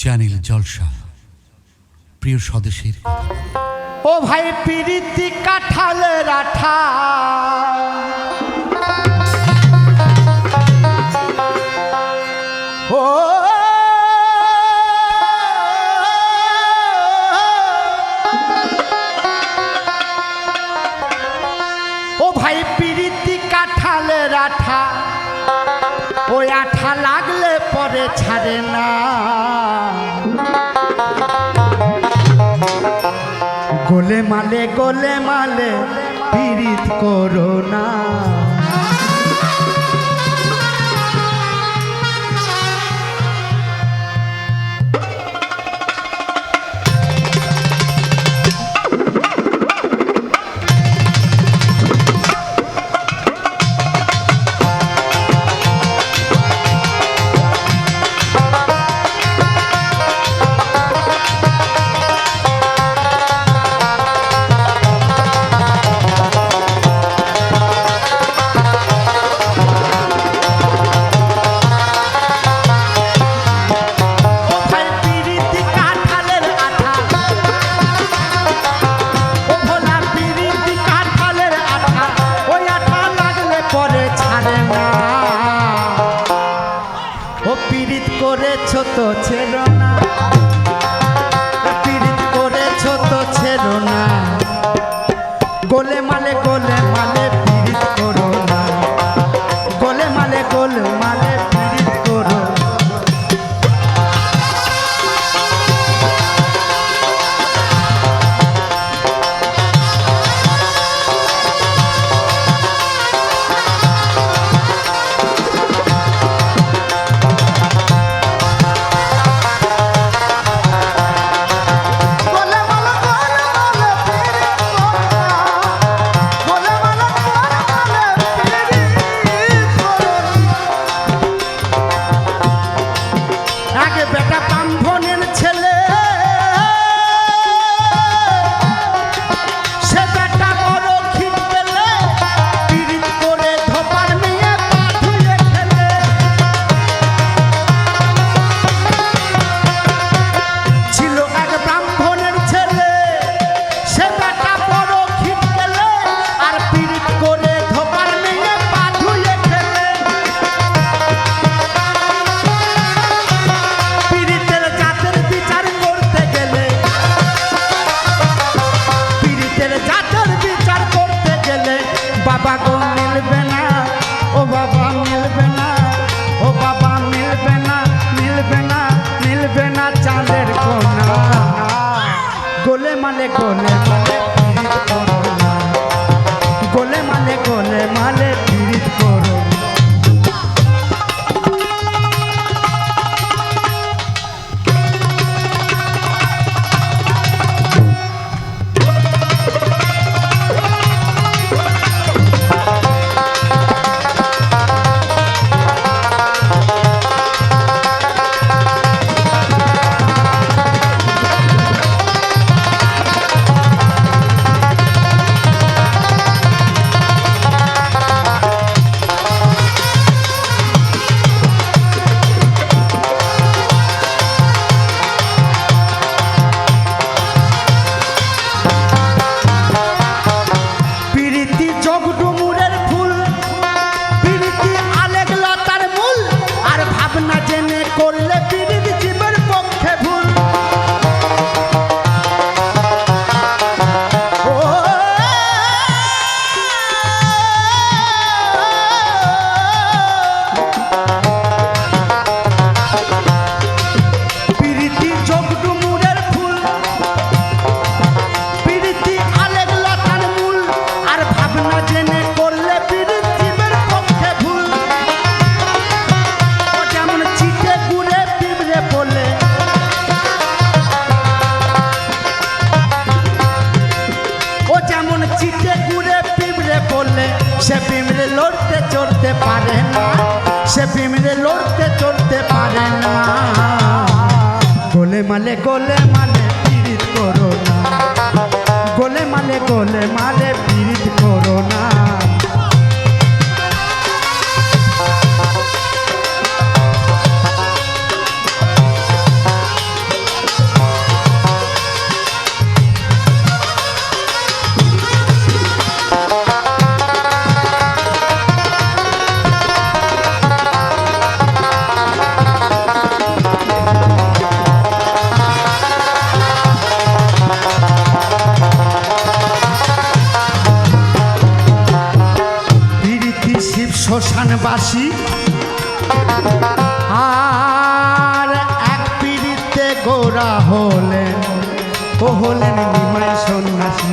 Channel জলসা। প্রিয় স্বদেশের ও ভাই পিরিতি কাঠালের আঠা ও ও ভাই পিরিতি কাঠালের আঠা ওই আঠা লাগলে পরে ছাড়ে না। গোলে মালে গোলে মালে পীড়িত করোনা সত্য ছেড়া বেটা পাম্প con él. সে প্রেমের লড়তে চলতে পারে না। গোলে মালে গোলে মালে পীড়িত করো না। গোলে মালে গোলে মালে পীড়িত করো না। গোরা হলেন ও হলেন নিমাই সন্ন্যাসী।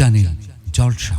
চ্যানেল জলসা।